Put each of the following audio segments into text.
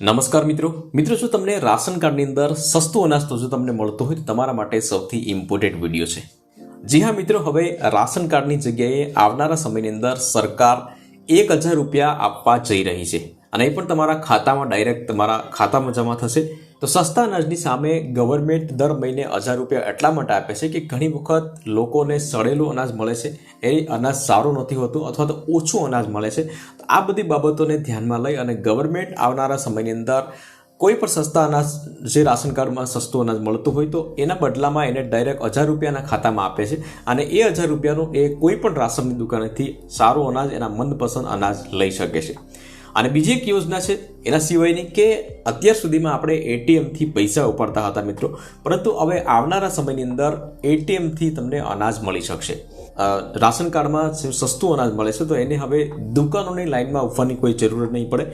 નમસ્કાર મિત્રો. મિત્રો, જો તમને રાશન કાર્ડની અંદર સસ્તું અનાજ તો જો તમને મળતું હોય તો તમારા માટે સૌથી ઇમ્પોર્ટન્ટ વીડિયો છે. જી હા મિત્રો, હવે રાશન કાર્ડની જગ્યાએ આવનારા સમયની અંદર સરકાર એક હજાર રૂપિયા આપવા જઈ રહી છે. અને એ પણ તમારા ખાતામાં ડાયરેક્ટ તમારા ખાતામાં જમા થશે. તો સસ્તા અનાજની સામે ગવર્મેન્ટ દર મહિને હજાર રૂપિયા એટલા માટે આપે છે કે ઘણી વખત લોકોને સડેલું અનાજ મળે છે. એ અનાજ સારું નથી હોતું અથવા તો ઓછું અનાજ મળે છે. આ બધી બાબતોને ધ્યાનમાં લઈ અને ગવર્મેન્ટ આવનારા સમયની અંદર કોઈ પણ સસ્તા અનાજ જે રાશન કાર્ડમાં સસ્તું અનાજ મળતું હોય તો એના બદલામાં એને ડાયરેક્ટ હજાર રૂપિયાના ખાતામાં આપે છે. અને એ હજાર રૂપિયાનું એ કોઈ પણ રાશનની દુકાનેથી સારું અનાજ એના મનપસંદ અનાજ લઈ શકે છે. અને બીજી એક યોજના છે, એના સિવાયની કે અત્યાર સુધીમાં આપણે એટીએમથી પૈસા ઉપાડતા હતા મિત્રો. પરંતુ હવે આવનારા સમયની અંદર એટીએમથી તમને અનાજ મળી શકશે. રાશન કાર્ડમાં સસ્તું અનાજ મળે છે, તો એને હવે દુકાનોની લાઇનમાં ઉભવાની કોઈ જરૂરત નહીં પડે.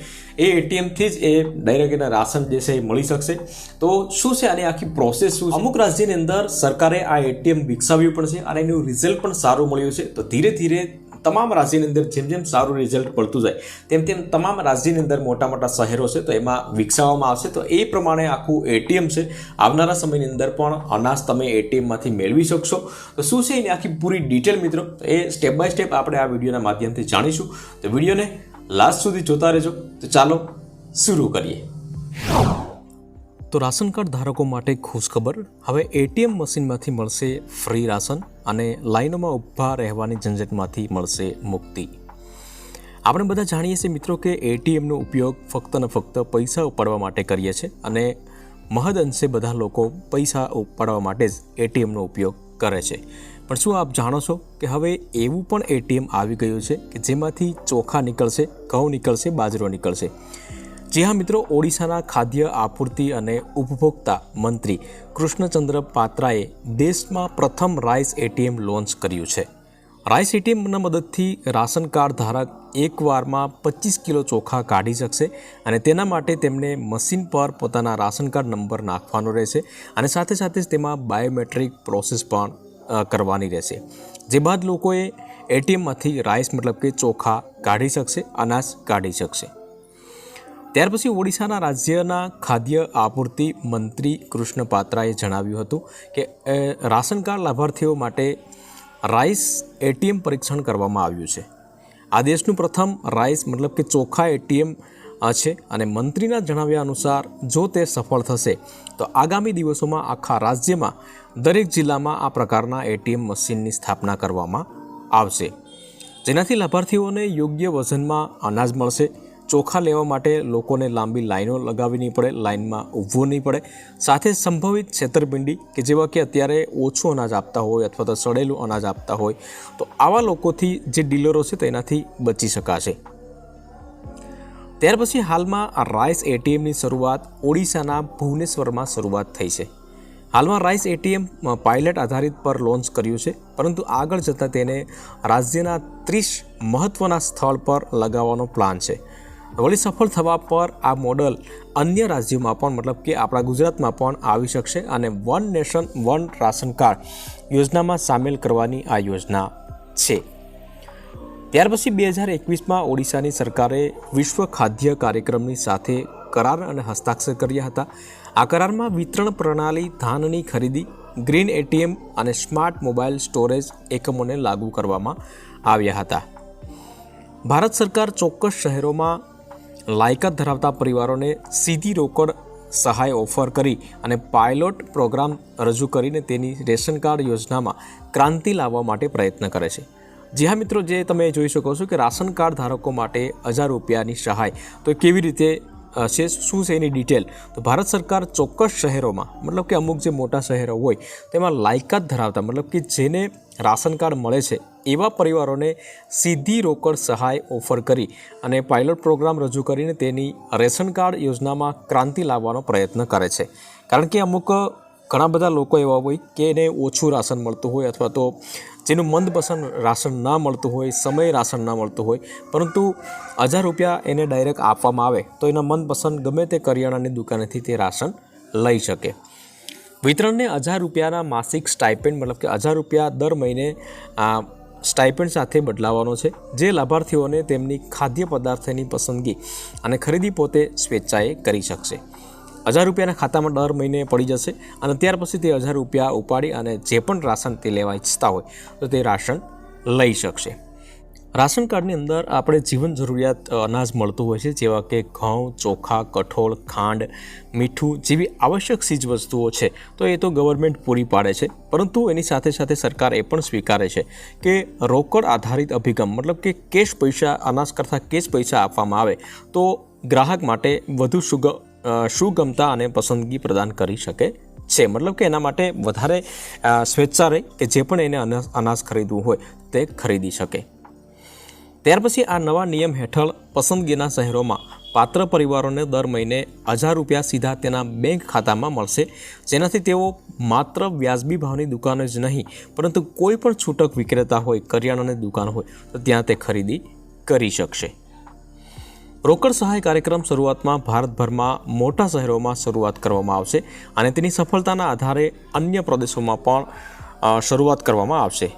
એ એટીએમથી જ એ ડાયરેક્ટ એના રાશન જે છે એ મળી શકશે. તો શું છે આની આખી પ્રોસેસ શું અમુક રાજ્યની અંદર સરકારે આ એટીએમ વિકસાવ્યું પણ છે અને એનું રિઝલ્ટ પણ સારું મળ્યું છે. તો ધીરે ધીરે તમામ રાજ્યની અંદર જેમ જેમ સારું રિઝલ્ટ પડતું જાય, તેમ તેમ તમામ રાજ્યની અંદર મોટા મોટા શહેરો છે, તો એમાં વિકસાવવામાં આવશે. તો એ પ્રમાણે આખું એટીએમ છે. આવનારા સમયની અંદર પણ અનાજ તમે એટીએમમાંથી મેળવી શકશો. તો શું છે એની આખી પૂરી ડિટેલ મિત્રો? એ સ્ટેપ બાય સ્ટેપ આપણે આ વિડીયોના માધ્યમથી જાણીશું. તો વિડીયોને લાસ્ટ સુધી જોતા રહેજો. તો ચાલો શરૂ કરીએ. તો રાશન કાર્ડ ધારકો માટે ખુશખબર. હવે એટીએમ મશીનમાંથી મળશે ફ્રી રાશન અને લાઈનોમાં ઊભા રહેવાની ઝંઝટમાંથી મળશે મુક્તિ. આપણે બધા જાણીએ છીએ મિત્રો કે એટીએમનો ઉપયોગ ફક્ત ને ફક્ત પૈસા ઉપાડવા માટે કરીએ છીએ અને મહદ અંશે બધા લોકો પૈસા ઉપાડવા માટે જ એટીએમનો ઉપયોગ કરે છે. પણ શું આપ જાણો છો કે હવે એવું પણ એટીએમ આવી ગયું છે કે જેમાંથી ચોખા નીકળશે, ઘઉં નીકળશે, બાજરો નીકળશે? જી હા મિત્રો, ઓડિશાના ખાદ્ય આપૂર્તિ અને ઉપભોક્તા મંત્રી કૃષ્ણચંદ્ર પાત્રાએ દેશમાં પ્રથમ રાઈસ એટીએમ લોન્ચ કર્યું છે. રાઈસ એટીએમના મદદથી રાશન કાર્ડ ધારક એકવારમાં પચીસ કિલો ચોખા કાઢી શકશે અને તેના માટે તેમને મશીન પર પોતાના રાશન કાર્ડ નંબર નાખવાનો રહેશે અને સાથે સાથે જ તેમાં બાયોમેટ્રિક પ્રોસેસ પણ કરવાની રહેશે. જે બાદ લોકોએ એટીએમમાંથી રાઈસ મતલબ કે ચોખા કાઢી શકશે, અનાજ કાઢી શકશે. ત્યાર પછી ઓડિશાના રાજ્યના ખાદ્ય આપૂર્તિ મંત્રી કૃષ્ણ પાત્રાએ જણાવ્યું હતું કે રાશન કાર્ડ લાભાર્થીઓ માટે રાઈસ એટીએમ પરીક્ષણ કરવામાં આવ્યું છે. આ દેશનું પ્રથમ રાઈસ મતલબ કે ચોખા એટીએમ છે અને મંત્રીના જણાવ્યા અનુસાર જો તે સફળ થશે, તો આગામી દિવસોમાં આખા રાજ્યમાં દરેક જિલ્લામાં આ પ્રકારના એટીએમ મશીનની સ્થાપના કરવામાં આવશે. જેનાથી લાભાર્થીઓને યોગ્ય વજનમાં અનાજ મળશે ચોખા લેવા માટે લોકોને લાંબી લાઈનો લગાવવી નહીં પડે, લાઈનમાં ઊભવું નહીં પડે. સાથે સંભવિત છેતરપિંડી કે જેવા કે અત્યારે ઓછું અનાજ આપતા હોય અથવા તો સડેલું અનાજ આપતા હોય, તો આવા લોકોથી જે ડીલરો છે તેનાથી બચી શકાશે. ત્યાર પછી હાલમાં આ રાઈસ એટીએમની શરૂઆત ઓડિશાના ભુવનેશ્વરમાં શરૂઆત થઈ છે. હાલમાં રાઇસ એટીએમ પાયલટ આધારિત પર લોન્ચ કર્યું છે, પરંતુ આગળ જતાં તેને રાજ્યના ત્રીસ મહત્ત્વના સ્થળ પર લગાવવાનો પ્લાન છે. વળી સફળ થવા પર આ મોડલ અન્ય રાજ્યોમાં પણ મતલબ કે આપણા ગુજરાતમાં પણ આવી શકશે અને one nation, one ration card યોજનામાં સામેલ કરવાની આ યોજના છે. ત્યાર પછી બે હજાર એકવીસમાં ઓડિશાની સરકારે વિશ્વ ખાદ્ય કાર્યક્રમની સાથે કરાર અને હસ્તાક્ષર કર્યા હતા. આ કરારમાં વિતરણ પ્રણાલી, ધાનની ખરીદી, ગ્રીન એટીએમ અને સ્માર્ટ મોબાઈલ સ્ટોરેજ એકમોને લાગુ કરવામાં આવ્યા હતા. ભારત સરકાર ચોક્કસ શહેરોમાં લાયકાત ધરાવતા પરિવારોને સીધી રોકડ સહાય ઓફર કરી અને પાયલોટ પ્રોગ્રામ રજૂ કરીને તેની રેશન કાર્ડ યોજનામાં ક્રાંતિ લાવવા માટે પ્રયત્ન કરે છે. જી હા મિત્રો, જે તમે જોઈ શકો છો કે રાશન કાર્ડ ધારકો માટે હજાર રૂપિયાની સહાય. તો કેવી રીતે છે? શું છે એની ડિટેલ? તો ભારત સરકાર ચોક્કસ શહેરોમાં, મતલબ કે અમુક જે મોટા શહેરો હોય, તેમાં લાયકાત ધરાવતા, મતલબ કે જેને રાશન કાર્ડ મળે છે એવા પરિવારોને સીધી રોકડ સહાય ઓફર કરી અને પાયલોટ પ્રોગ્રામ રજૂ કરીને તેની રેશન કાર્ડ યોજનામાં ક્રાંતિ લાવવાનો પ્રયત્ન કરે છે. કારણ કે અમુક ઘણા બધા લોકો એવા હોય કે એને ઓછું રાશન મળતું હોય અથવા તો જેનું મનપસંદ રાશન ના મળતું હોય, સમય રાશન ના મળતું હોય, પરંતુ હજાર રૂપિયા એને ડાયરેક્ટ આપવામાં આવે તો એના મનપસંદ ગમે તે કરિયાણાની દુકાનેથી તે રાશન લઈ શકે. વિતરણને હજાર રૂપિયાના માસિક સ્ટાઇપેન્ડ મતલબ કે હજાર રૂપિયા દર મહિને સ્ટાઇપેન્ડ સાથે બદલાવાનો છે, જે લાભાર્થીઓને તેમની ખાદ્ય પદાર્થની પસંદગી અને ખરીદી પોતે સ્વેચ્છાએ કરી શકશે. હજાર રૂપિયાના ખાતામાં દર મહિને પડી જશે અને ત્યાર પછી તે હજાર રૂપિયા ઉપાડી અને જે પણ રાશન તે લેવા ઈચ્છતા હોય તો તે રાશન લઈ શકશે. રાશન કાર્ડની અંદર આપણે જીવન જરૂરિયાત અનાજ મળતું હોય છે, જેવા કે ઘઉં, ચોખા, કઠોળ, ખાંડ, મીઠું જેવી આવશ્યક ચીજ વસ્તુઓ છે. તો એ તો ગવર્મેન્ટ પૂરી પાડે છે. પરંતુ એની સાથે સાથે સરકાર એ પણ સ્વીકારે છે કે રોકડ આધારિત અભિગમ, મતલબ કે કેશ પૈસા, અનાજ કરતાં કેશ પૈસા આપવામાં આવે, તો ગ્રાહક માટે વધુ સુગ સુગમતા અને પસંદગી પ્રદાન કરી શકે છે. મતલબ કે એના માટે વધારે સ્વેચ્છા રહે કે જે પણ એને અનાજ ખરીદવું હોય તે ખરીદી શકે. ત્યાર પછી આ નવા નિયમ હેઠળ પસંદગીના શહેરોમાં પાત્ર પરિવારોને દર મહિને હજાર રૂપિયા સીધા તેના બેંક ખાતામાં મળશે. જેનાથી તેઓ માત્ર વ્યાજબી ભાવની દુકાન જ નહીં, પરંતુ કોઈ પણ છૂટક વિક્રેતા હોય, કરિયાણાની દુકાન હોય, તો ત્યાં તે ખરીદી કરી શકશે. રોકડ સહાય કાર્યક્રમ શરૂઆતમાં ભારતભરમાં મોટા શહેરોમાં શરૂઆત કરવામાં આવશે અને તેની સફળતાના આધારે અન્ય પ્રદેશોમાં પણ શરૂઆત કરવામાં આવશે.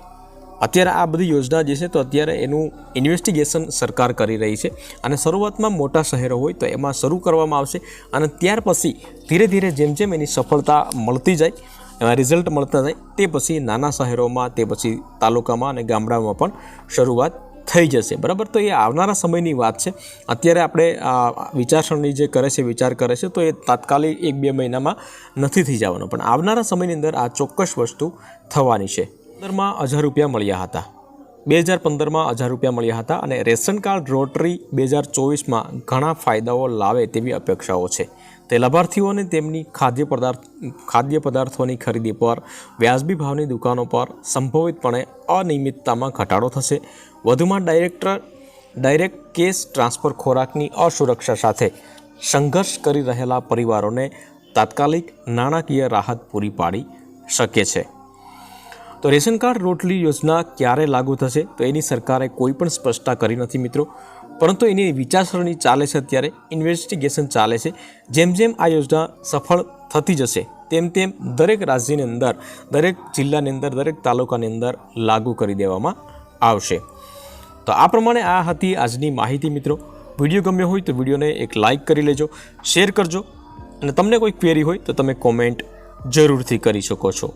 અત્યારે આ બધી યોજના જે છે તો અત્યારે એનું ઇન્વેસ્ટિગેશન સરકાર કરી રહી છે અને શરૂઆતમાં મોટા શહેરો હોય તો એમાં શરૂ કરવામાં આવશે અને ત્યાર પછી ધીરે ધીરે જેમ જેમ એની સફળતા મળતી જાય, એમાં રિઝલ્ટ મળતા જાય, તે પછી નાના શહેરોમાં, તે પછી તાલુકામાં અને ગામડામાં પણ શરૂઆત થઈ જશે. બરાબર? તો એ આવનારા સમયની વાત છે. અત્યારે આપણે વિચારસરણી જે કરે છે, વિચાર કરે છે, તો એ તાત્કાલિક એક બે મહિનામાં નથી થઈ જવાનો. પણ આવનારા સમયની અંદર આ ચોક્કસ વસ્તુ થવાની છે. પંદરમાં હજાર રૂપિયા મળ્યા હતા. બે હજાર પંદરમાં હજાર રૂપિયા મળ્યા હતા અને રેશન કાર્ડ રોટરી બે હજાર ચોવીસમાં ઘણા ફાયદાઓ લાવે તેવી અપેક્ષાઓ છે. તે લાભાર્થીઓને તેમની ખાદ્ય પદાર્થ, ખાદ્ય પદાર્થોની ખરીદી પર, વ્યાજબી ભાવની દુકાનો પર સંભવિતપણે અનિયમિતતામાં ઘટાડો થશે. વધુમાં ડાયરેક્ટર, ડાયરેક્ટ કેશ ટ્રાન્સફર ખોરાકની અસુરક્ષા સાથે સંઘર્ષ કરી રહેલા પરિવારોને તાત્કાલિક નાણાકીય રાહત પૂરી પાડી શકે છે. તો રેશન કાર્ડ રોટલી યોજના ક્યારે લાગુ થશે? તો એની સરકારે કોઈ પણ સ્પષ્ટતા કરી નથી મિત્રો. પરંતુ એની વિચારસરણી ચાલે છે અત્યારે. ઇન્વેસ્ટિગેશન ચાલે છે. જેમ જેમ આ યોજના સફળ થતી જશે, તેમ તેમ દરેક રાજ્યની અંદર, દરેક જિલ્લાની અંદર, દરેક તાલુકાની અંદર લાગુ કરી દેવામાં આવશે. તો આ પ્રમાણે આ હતી આજની માહિતી મિત્રો. વીડિયો ગમ્યો હોય તો વિડીયોને એક લાઇક કરી લેજો, શેર કરજો. અને તમને કોઈ ક્વેરી હોય તો તમે કોમેન્ટ જરૂરથી કરી શકો છો.